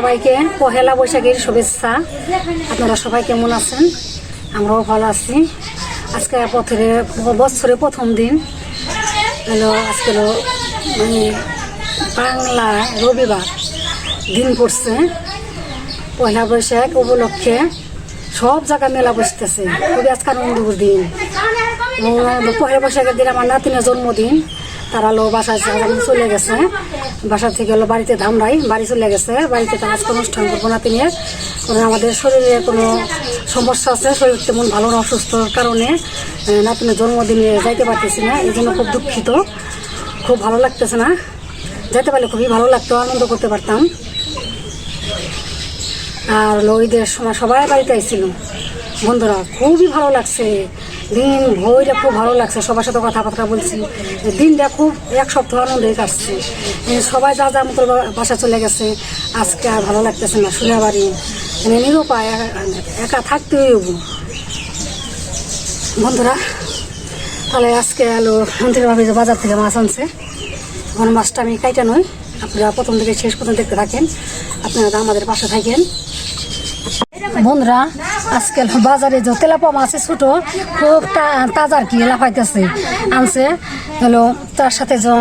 সবাইকে পহেলা বৈশাখের শুভেচ্ছা। আপনারা সবাই কেমন আছেন? আমরাও ভালো আছি। আজকে পথের বছরের প্রথম দিন। হলো, আজকে মানে বাংলা রবিবার দিন পড়ছে। পয়লা বৈশাখ উপলক্ষে সব জায়গায় মেলা বসতেছে। খুবই আজকে আনন্দপুর দিন। পহেলা বৈশাখের দিন আমার নাতিনের জন্মদিন। তারা লো বাসায় চলে গেছে। বাসা থেকে হলো বাড়িতে ধামরাই, বাড়ি চলে গেছে। বাড়িতে তারা আজকে অনুষ্ঠান করব নাতিনের কারণ আমাদের শরীরে কোনো সমস্যা আছে, শরীর তেমন ভালো না অসুস্থর কারণে নাতিনের জন্মদিনে যাইতে পারতেছি না। এই জন্য খুব দুঃখিত। খুব ভালো লাগতেছে না। যেতে পারলে খুবই ভালো লাগতো, আনন্দ করতে পারতাম। আর ঈদের সময় সবাই বাড়িতে আইছিল। বন্ধুরা, খুবই ভালো লাগছে। দিন ভোরে খুব ভালো লাগছে সবার সাথে কথাবার্তা বলছি। দিনটা খুব এক সপ্তাহ আনন্দে কাটছে এ, সবাই যা যা মতো বাসা চলে গেছে আজকে আর ভালো লাগতেছে না শুনে বাড়ি। মানে নিরুপায় একা- থাকতে হইব। বন্ধুরা তাহলে আজকে ভাবি যে বাজার থেকে মাছ আনছে এখন মাছটা আমি কাইটা নই আপনারা প্রথম থেকে শেষ পর্যন্ত দেখতে থাকেন। আপনারা আমাদের পাশে থাকেন। বন্ধুরা আজকাল বাজারে যে তেলাপা মাছ ছোট, খুব তাজা আর কি লাফাইতেছে আনছে, হলো তার সাথে যে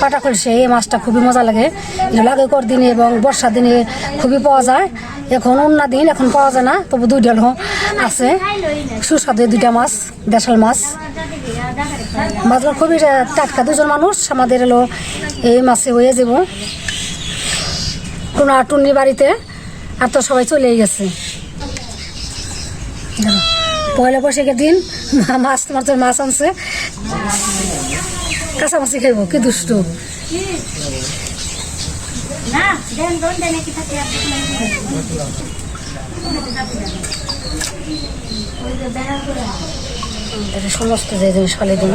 পাটা করেছে এই মাছটা খুবই মজা লাগে। এটা লাগেকর দিনে এবং বর্ষার দিনে খুবই পাওয়া যায়। এখন অন্য দিন এখন পাওয়া যায় না, তবু দুইটা হলো আছে। সুস্বাদু দুইটা মাছ, দেশাল মাছ। মাছগুলো খুবই টাটকা দুজন মানুষ, আমাদের হলো এই মাছে হয়ে যাব। টুনা টুনির বাড়িতে, আর তো সবাই চলেই গেছে। পয়লা বৈশাখের দিন মাছ তোমার তো মাছ আনছে। কাঁচা মাছি খাইব, কি দুষ্টু। সমস্ত যে জিনিস ফলে দিন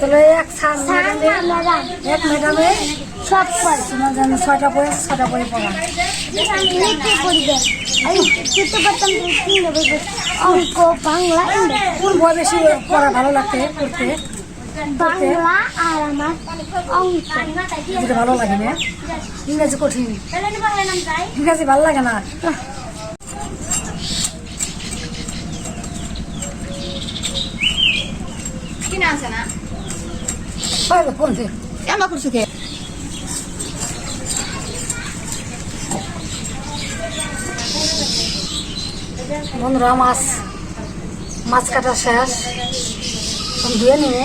তাহলে এক সার ম্যাডামে এক ম্যাডামে সব পড়ে তোমার জানো ছয়টা বই ছয়টা বই পড়া। অঙ্ক বাংলা ইংরেজি। কোন বই বেশি পড়া ভালো লাগতে পড়তে? বাংলা আর আমার অঙ্ক। ভালো লাগে না? ইংরেজি কঠিন। ইংরেজি ভালো লাগে না কিনে আছে না এমন করছ কে বন্ধুরা মাছ মাছ কাটা শেষ ধুয়ে নিয়ে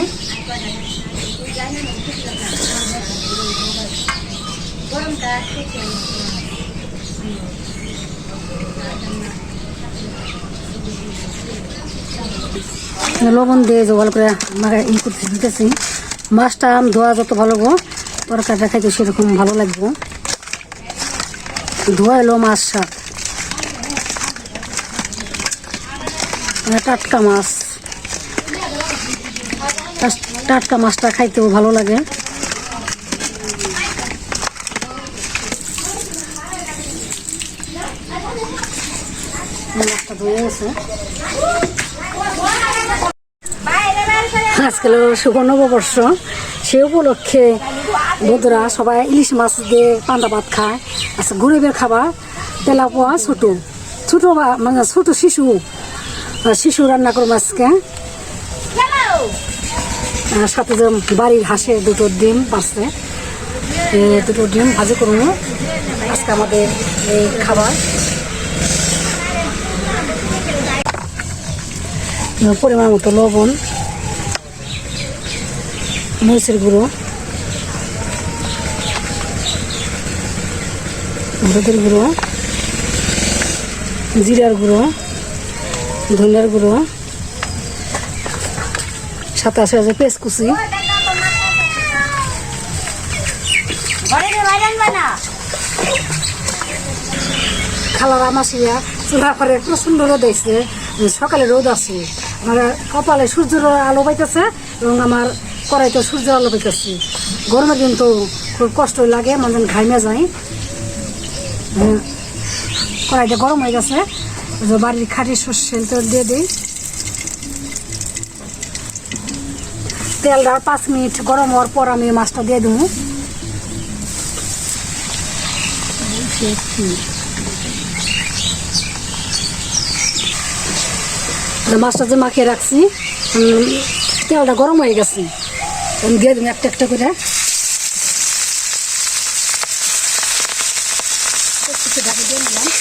লবণ দিয়ে যে করে মাখা ই করতে দিতেছি মাছটা আম ধোয়া যত ভালো গো, তরকারিটা খাইতে সেরকম ভালো লাগবো। ধোয়া এলো মাছ শাক মানে টাটকা মাছ। টাটকা মাছটা খাইতেও ভালো লাগে। মাছটা ধুয়ে গেছে। আজকাল হলো শুভ নববর্ষ। সে উপলক্ষে বন্ধুরা সবাই ইলিশ মাছ দিয়ে পান্তা ভাত খায়। আচ্ছা গরিবের খাবার, তেলাপোয়া, ছোটো। ছোটো মানে ছোটো শিশু। শিশু রান্না করব আজকে। সাথে যে বাড়ির হাঁসের দুটো ডিম এ দুটো ডিম ভাজি করব। আজকে আমাদের এই খাবার। পরিমাণ মতো লবণ। মরিচের গুঁড়ো। হলুদের গুঁড়ো। জিরার গুঁড়ো। ধনিয়ার গুঁড়ো। সাথে আছে যে পেঁয়াজ কুচি। খালারা মাসিয়া চুলা করে প্রচণ্ড রোদ হয়েছে সকালে রোদ আছে। আমার কপালে সূর্যের আলো পাইতেছে এবং আমার কড়াইতে সূর্যের আলো পাইতেছে। গরমের দিন তো খুব কষ্ট লাগে মানে ঘাইমে যায় কড়াইটা গরম হয়ে গেছে। বাড়ির খাঁটি সর্ষের তেল দিয়ে দিই। তেলটা পাঁচ মিনিট গরম হওয়ার পর আমি মাছটা দিয়ে দেবো। মাছটা যে মাখিয়ে রাখছি তেলটা গরম হয়ে গেছে। আমি দিয়ে দেবো একটা একটা করে ঢাকা দিয়ে দেবো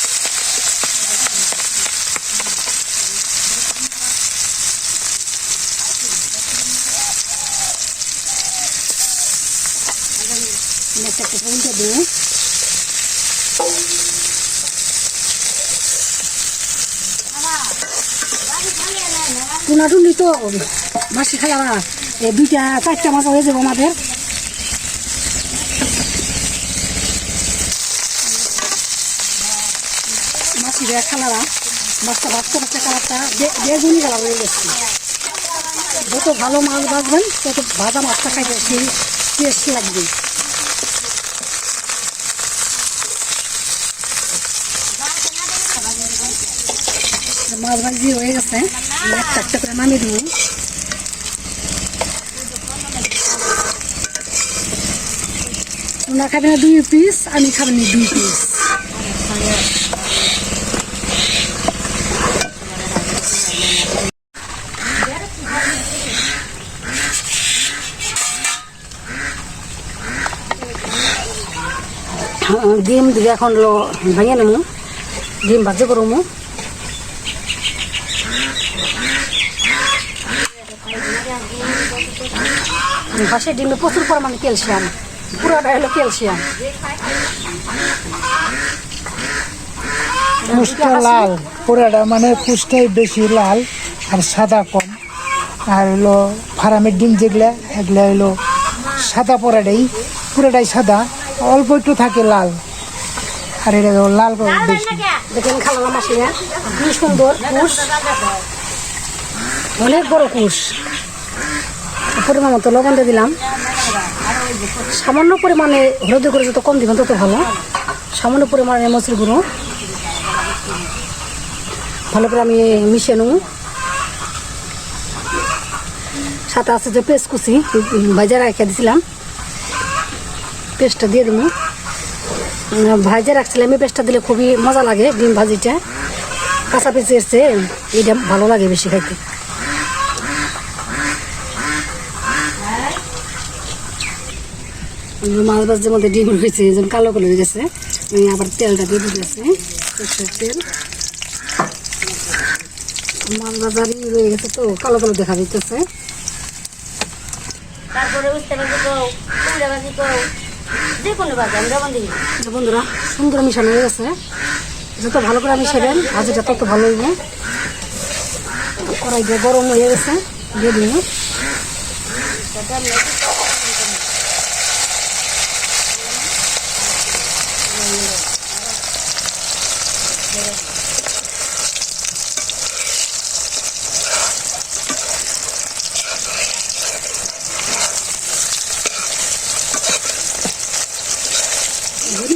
টুনাটুনি তো মাসি খাই আমরা। দুইটা চারটা মাছ হয়ে যাব আমাদের। মাসি দেয় খালারা, মাছটা ভাজতে ভাজতে কালারটা বেগুনি কালার হয়ে গেছে। যত ভালো মাছ ভাজবেন, তত ভাজা মাছটা খাইতে সেই টেস্ট লাগবে। মাছ ভাজি হয়ে গেছে। একটা একটা করে নামিয়ে দেবো। ওনার খাবেন না দুই পিস আমি খাবেন দুই পিস ডিম দিয়ে এখন ভেঙে নেব ডিম ভাজি করব হাঁসের ডিমে প্রচুর পরিমাণে ক্যালসিয়াম। পুরোটা হলো ক্যালসিয়াম পুষ্টা লাল পুরাটা মানে পুষ্টাই বেশি লাল আর সাদা কম। আর হলো ফার্মের ডিম যেগুলা এগুলা হলো সাদা পরাটাই পুরাটাই সাদা অল্প একটু থাকে লাল। আর এটা লাল বেশি। দেখেন খালালা মাসিরা কি সুন্দর কুশ। অনেক বড় কুশ। পরিমাণ মতো লবণ দিয়ে দিলাম। সামান্য পরিমাণে হলুদ করে যত কম দিবেন তত ভালো। সামান্য পরিমাণে মসুর গুঁড়ো। ভালো করে আমি মিশিয়ে নেব। সাথে আছে যে পেস্ট কুচি ভাজা রেখে দিয়েছিলাম পেস্টটা দিয়ে দেবো। ভাজা রাখছিলাম, এই পেস্টটা দিলে খুবই মজা লাগে, ডিম ভাজিটা। কাঁচা পেঁচে এসছে এটা ভালো লাগে বেশি খাইতে। মাছ ভাজের মধ্যে ডিম রয়েছে এই কালো কালো হয়ে গেছে। আমি আবার তেলটা দিয়ে দিতেছি সরষের তেল। মাছ ভাজারই রয়ে গেছে তো কালো কালো দেখা যাইতেছে। তারপরে বন্ধুরা সুন্দর মিশানো হয়ে গেছে। যত ভালো করে মিশাবেন ভাজিটা তত ভালো হইবে। কড়াই দিয়ে গরম হয়ে গেছে দিয়ে দিন ঝুড়ি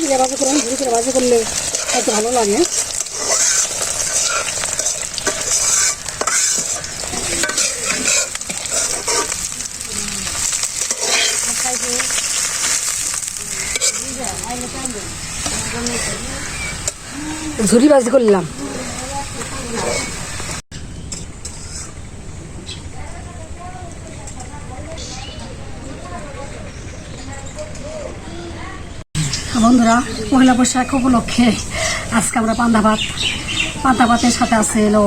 করে বাজি করুন ঝুড়ি করে বাজি করলে হয়তো ভালো লাগে ঝুড়ি বাজি করলাম। বন্ধুরা, পয়লা বৈশাখ উপলক্ষে আজকে আমরা পান্তা ভাত, পান্তা ভাতের সাথে আছে এলো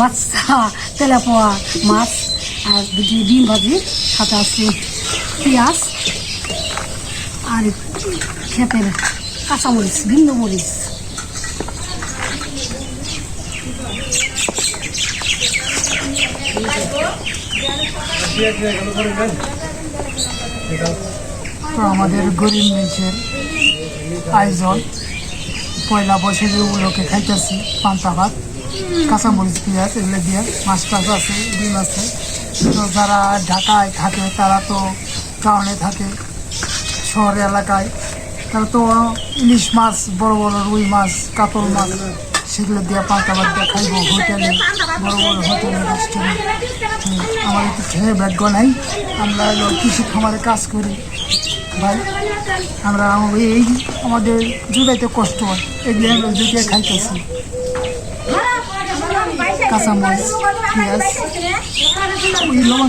বাচ্চা তেলাপোয়া মাছ আর দুটি ডিম ভাজি, সাথে আছে পেঁয়াজ আর ক্ষেতের কাঁচামরিচ, ভিন্ন মরিচ। তো আমাদের গরিব মেয়েছের আয়োজন। পয়লা বৈশাখী উপলক্ষে খাইতেছি পান্তা ভাত, কাঁচামরিচ পেঁয়াজ এগুলো দিয়ে মাছ টাছ আছে, ডিম আছে। তো যারা ঢাকায় থাকে তারা তো টাউনে থাকে, শহর এলাকায়, তারা তো ইলিশ মাছ, বড় বড় রুই মাছ, কাতল মাছ সেগুলো দিয়ে বাদ দিয়ে খাইবো, হোটেলে, বড় বড় হোটেলে রেস্টুরেন্ট আমাদের তো খেয়ে ভাগ্য নাই আমরা কৃষি খামারে কাজ করি। ভাই, আমরা এই আমাদের জুড়াইতে কষ্ট হয়। এগুলো আমরা জুটিয়ে খাইতেছি। কাঁচামরিচ, পেঁয়াজ। লবণ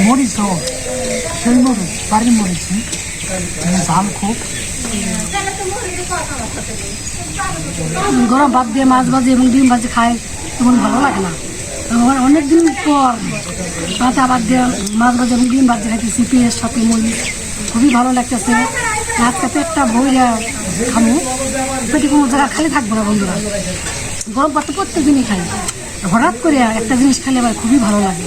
মরিচ মরিচ বাড়ির মরিচ খুব গরম ভাত দিয়ে মাছ ভাজি এবং ডিম ভাজি খায় তেমন ভালো লাগে না আমার অনেকদিন পর ভাত আবার দিয়ে মাছ ভাজি এবং ডিম ভাজি খাইতেছি পেঁয়াজ সাথে মরিচ খুবই ভালো লাগতেছে আজকে পেটটা ভরে খামো পেটে কোনো জায়গা খালি থাকব না বন্ধুরা গরম ভাত প্রত্যেক দিনই খাই হঠাৎ করে একটা জিনিস খেলে আবার খুবই ভালো লাগে।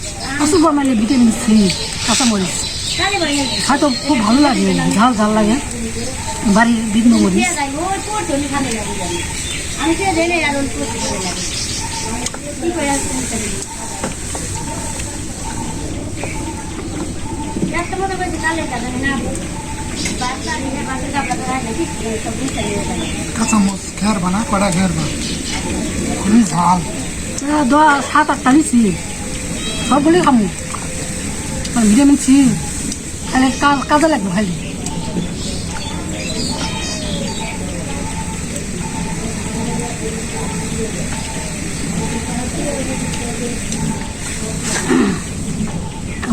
প্রচুর পরিমাণে ভিটামিন সি কাঁচা মরিচ খাইতে খুব ভালো লাগে, ঝাল ঝাল লাগে। বাড়ির বিভিন্ন মরিচ। আমি তো জেনে আর অল্প কি করে একটা মতো বলছি কালে কাজে না বাচ্চা নিয়ে বাচ্চা কাপড় রাখলে ঠিক সব বুঝতে কাঁচামরিচ খেয়ার বানা কড়া খেয়ার বানা খুবই ঝাল। দশ সাত আটটা নিচ্ছি সবগুলি খামু আর ভিটামিন সি তাহলে কাজে লাগবে খালি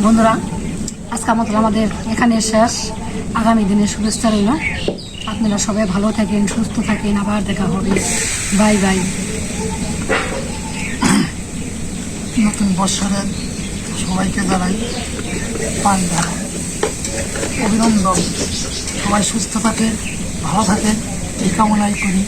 বন্ধুরা আজকে আমাদের আমাদের এখানে শেষ। আগামী দিনে শুভেচ্ছা রইল। আপনারা সবাই ভালো থাকেন, সুস্থ থাকেন। আবার দেখা হবে। Bye bye. নতুন বৎসরের সবাইকে জানাই পান ঢালা অভিনন্দন। সবাই সুস্থ থাকে ভালো থাকে এই কামনাই করি।